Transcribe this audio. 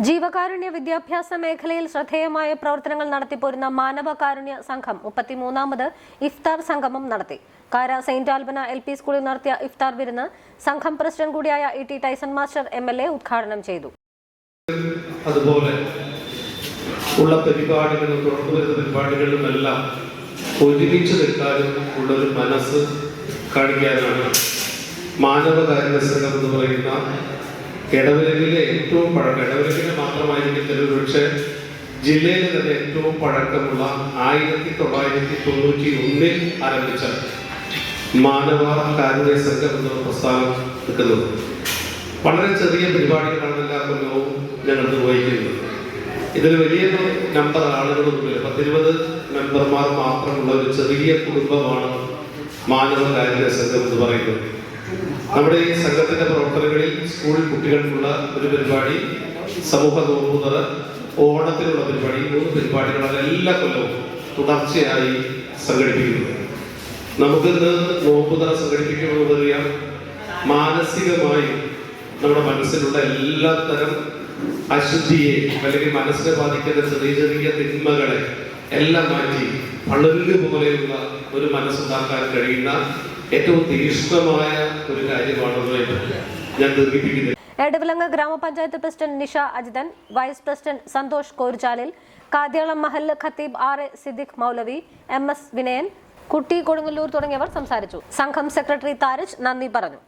ജീവകാരുണ്യ വിദ്യാഭ്യാസ മേഖലയിൽ ശ്രദ്ധേയമായ പ്രവർത്തനങ്ങൾ നടത്തിപ്പോരുന്ന മാനവ കാരുണ്യ സംഘം മുപ്പത്തിമൂന്നാമത് ഇഫ്താർ സംഗമം നടത്തി. കാര സെയിന്റ് ആൽബന എൽ പി സ്കൂളിൽ നടത്തിയ ഇഫ്താർ വിരുന്ന് സംഘം പ്രസിഡന്റ് കൂടിയായ E T Tyson master M L A ഉദ്ഘാടനം ചെയ്തു. അതുപോലെ ഉള്ള പരിപാടികളും ഒരുമിച്ച് ഉള്ളൊരു മനസ്സ് കാണിക്കാനാണ് മാനവകാരുണ്യ സംഘം എന്ന് പറയുന്ന ഇടവലകിലെ ഏറ്റവും പഴക്കം ഇടവലകിലെ മാത്രമായിരിക്കും പക്ഷേ ജില്ലയിലെ തന്നെ ഏറ്റവും പഴക്കമുള്ള ആയിരത്തി തൊള്ളായിരത്തി തൊണ്ണൂറ്റി ഒന്നിൽ ആരംഭിച്ച മാനവ കാരുണ്യ സംഘം എന്ന പ്രസ്ഥാനം കിട്ടുന്നത്. വളരെ ചെറിയ പരിപാടികളാണ് എല്ലാ കൊല്ലവും ഞങ്ങൾ നിർവഹിക്കുന്നത് ഇതിൽ വലിയ നമ്പർ ആളുകളൊന്നുമില്ല പത്തിരുപത് മെമ്പർമാർ മാത്രമുള്ള ഒരു ചെറിയ കുടുംബമാണ് മാനവ കാരുണ്യ സംഘം എന്ന് പറയുന്നത്. നമ്മുടെ ഈ സംഘത്തിന്റെ പ്രവർത്തനങ്ങളിൽ സ്കൂൾ കുട്ടികൾക്കുള്ള ഒരു പരിപാടി സമൂഹ നോക്കുന്നത് ഓണത്തിനുള്ള പരിപാടി മൂന്ന് പരിപാടികളാണ് എല്ലാ കൊല്ലവും തുടർച്ചയായി സംഘടിപ്പിക്കുന്നത്. നമുക്കിന്ന് നോമ്പുതറ സംഘടിപ്പിക്കണമെന്നറിയാം മാനസികമായി നമ്മുടെ മനസ്സിലുള്ള എല്ലാ തരം അശുദ്ധിയെ അല്ലെങ്കിൽ മനസ്സിനെ ബാധിക്കുന്ന ചെറിയ ചെറിയ തിന്മകളെ എല്ലാം മാറ്റി പളുങ്ക് പോലെയുള്ള ഒരു മനസ്സുണ്ടാക്കാൻ കഴിയുന്ന ഏറ്റവും തീക്ഷ്ണമായ ഒരു കാര്യമാണെന്ന് ഞാൻ ദീർഘിപ്പിക്കുന്നത് എടവിലങ്ങ് ഗ്രാമപഞ്ചായത്ത് president Nisha Ajithan vice president Santhosh കോർജാലിൽ കാദ്യാളം മഹല്ല് ഖത്തീബ് R A Siddique Moulavi M S Vinayan Kutty Kodungallur തുടങ്ങിയവർ സംസാരിച്ചു. സംഘം സെക്രട്ടറി താരജ് നന്ദി പറഞ്ഞു.